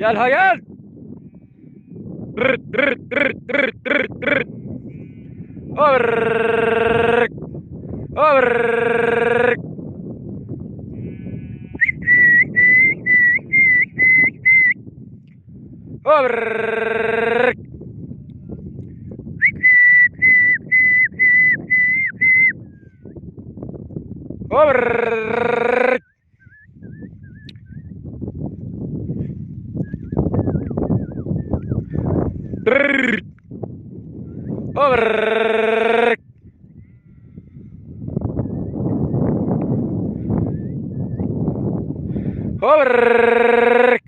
يا الهيال Oh, Avırrrrk.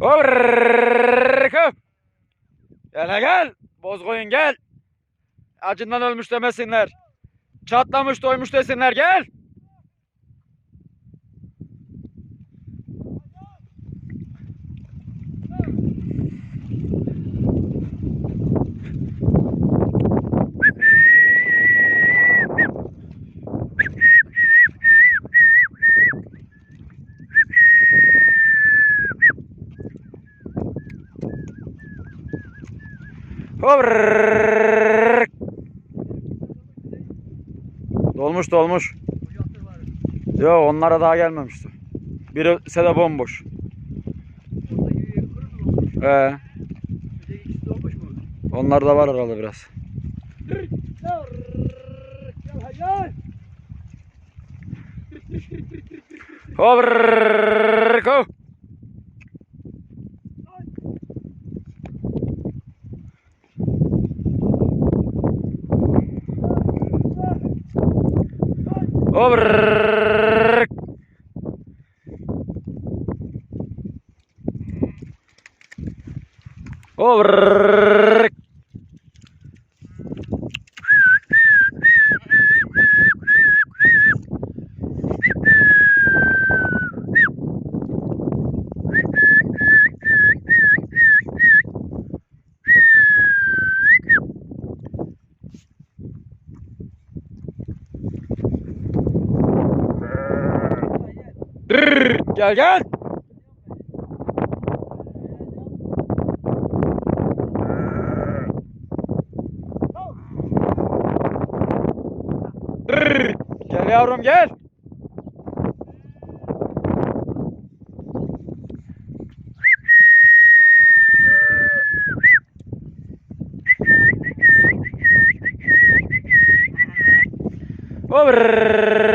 Avırrrrk. Gel ha gel. Boz koyun gel. Acından ölmüş demesinler. Çatlamış doymuş desinler gel. Hıvrrrrrrrk. Dolmuş dolmuş. Yok onlara daha gelmemişti. Biri de bomboş. Ee, onlar da var herhalde biraz. Hıvrrrrrrk. Oh, Over. Over. Oh, Gel gel. Drrr, Gel yavrum gel. Hıvrrrrrk.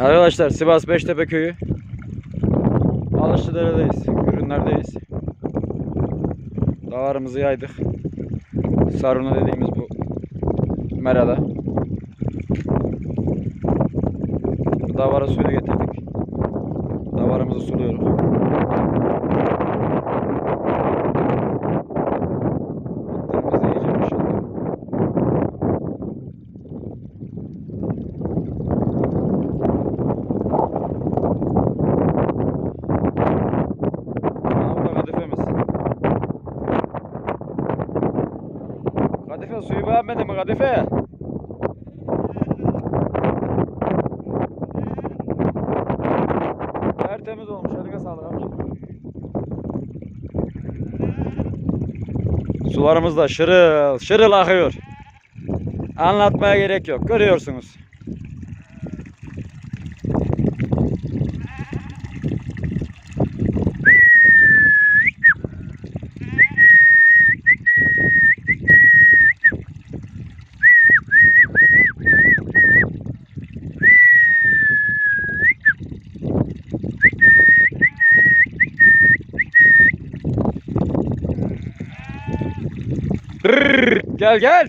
Arkadaşlar Sivas Beştepe köyü. Alışlıdere'deyiz. Ürünlerdeyiz. Davarımızı yaydık. Saruna dediğimiz bu merada. Davara suyu getirdik. Kadife? Tertemiz olmuş. Eline sağlık amca. Sularımız da şırıl şırıl akıyor. Anlatmaya gerek yok. Görüyorsunuz. Gel gel.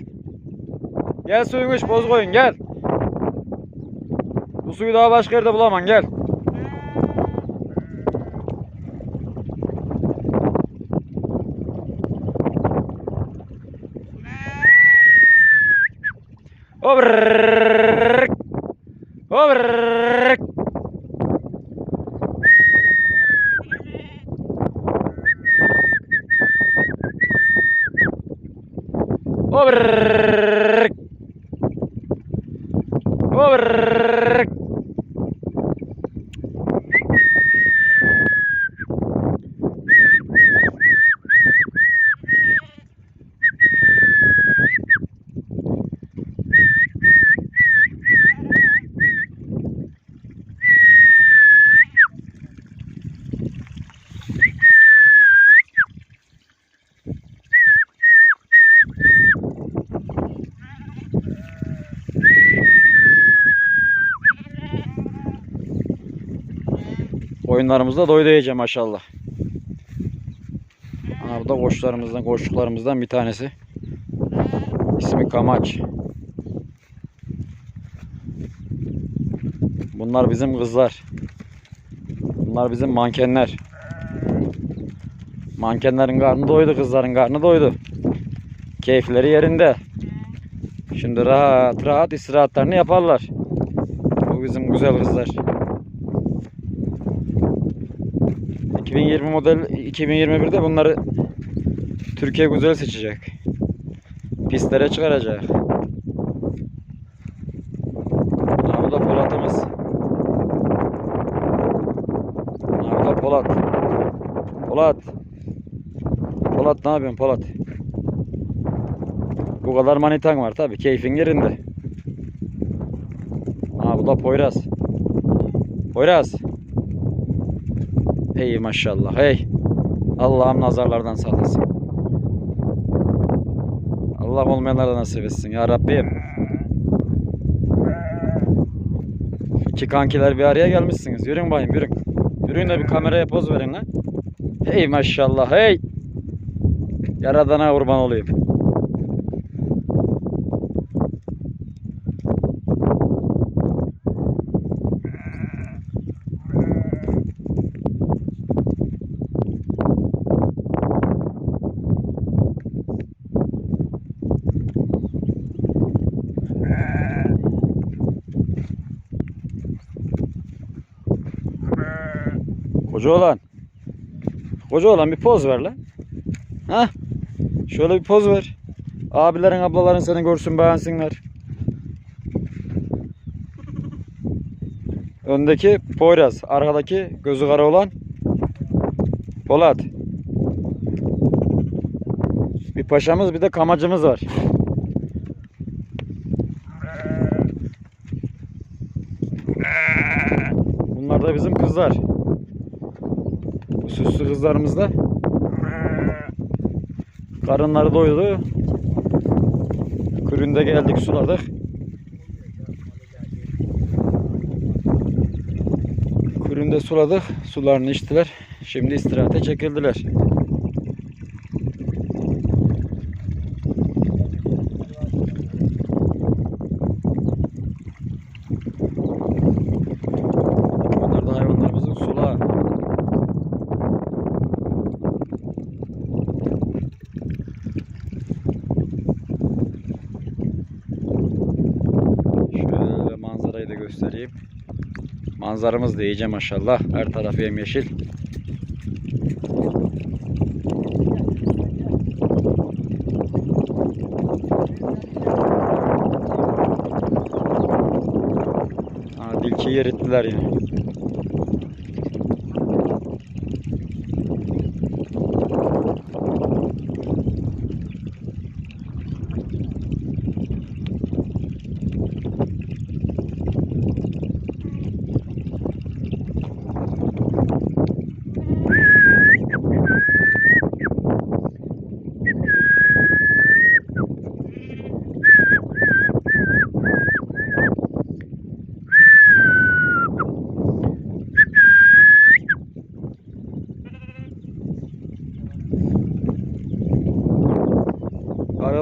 Gel suyun iç boz koyun gel. Bu suyu daha başka yerde bulamam gel. Obrrrk. Oyunlarımızda doydu iyice maşallah. Aha, bu da koçlarımızdan, koçluklarımızdan bir tanesi. İsmi Kamaç. Bunlar bizim kızlar. Bunlar bizim mankenler. Mankenlerin karnı doydu, kızların karnı doydu. Keyifleri yerinde. Şimdi rahat rahat istirahatlarını yaparlar. Bu bizim güzel kızlar. 2020 model 2021'de bunları Türkiye güzel seçecek. Pistlere çıkaracak. Bu da Polat'ımız. Bu da Polat. Polat. Polat ne yapıyorsun Polat? Bu kadar manitan var tabi keyfin yerinde. Ha bu da Poyraz. Poyraz. Hey maşallah hey. Allah'ım nazarlardan saklasın. Allah olmayanlara nasip etsin ya Rabbim. İki kankiler bir araya gelmişsiniz. Yürüyün bayım yürüyün. Yürüyün de bir kameraya poz verin lan. Hey maşallah hey. Yaradana kurban olayım. Koca olan. Koca olan bir poz ver lan. Ha? Şöyle bir poz ver. Abilerin ablaların seni görsün beğensinler. Öndeki Poyraz. Arkadaki gözü kara olan Polat. Bir paşamız bir de kamacımız var. Bunlar da bizim kızlar. Süslü kızlarımız da karınları doydu. Küründe geldik suladık. Küründe suladık. Sularını içtiler. Şimdi istirahate çekildiler. Bunlar da hayvanlarımızın sulağı. Şöyle manzarayı da göstereyim. Manzaramız da iyice maşallah. Her tarafı yemyeşil. Ha, dilki yer ettiler yine.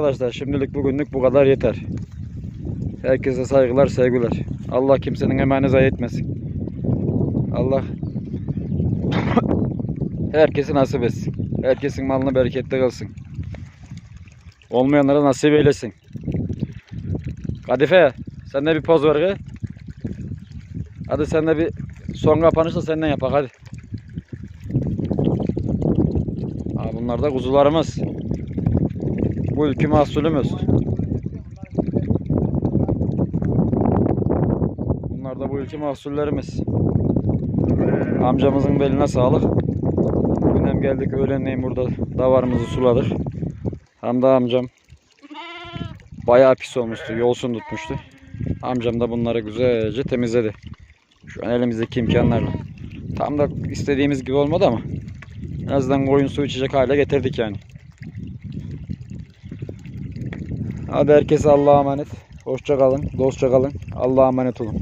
Arkadaşlar şimdilik bugünlük bu kadar yeter. Herkese saygılar, sevgiler. Allah kimsenin emeğini zayi etmesin. Allah herkesi nasip etsin. Herkesin malına bereketli kılsın. Olmayanlara nasip eylesin. Kadife sen de bir poz ver. kız. Hadi sen de bir son kapanışta senden yapak hadi. Ha, bunlar da kuzularımız. Bu ülke mahsulümüz. Bunlar da bu ülke mahsullerimiz. Amcamızın beline sağlık. Bugün hem geldik öğlenleyin burada davarımızı suladık. Hem de amcam bayağı pis olmuştu. Yolsun tutmuştu. Amcam da bunları güzelce temizledi. Şu an elimizdeki imkanlarla. Tam da istediğimiz gibi olmadı ama en azından koyun su içecek hale getirdik yani. Hadi herkese Allah'a emanet. Hoşça kalın, dostça kalın. Allah'a emanet olun.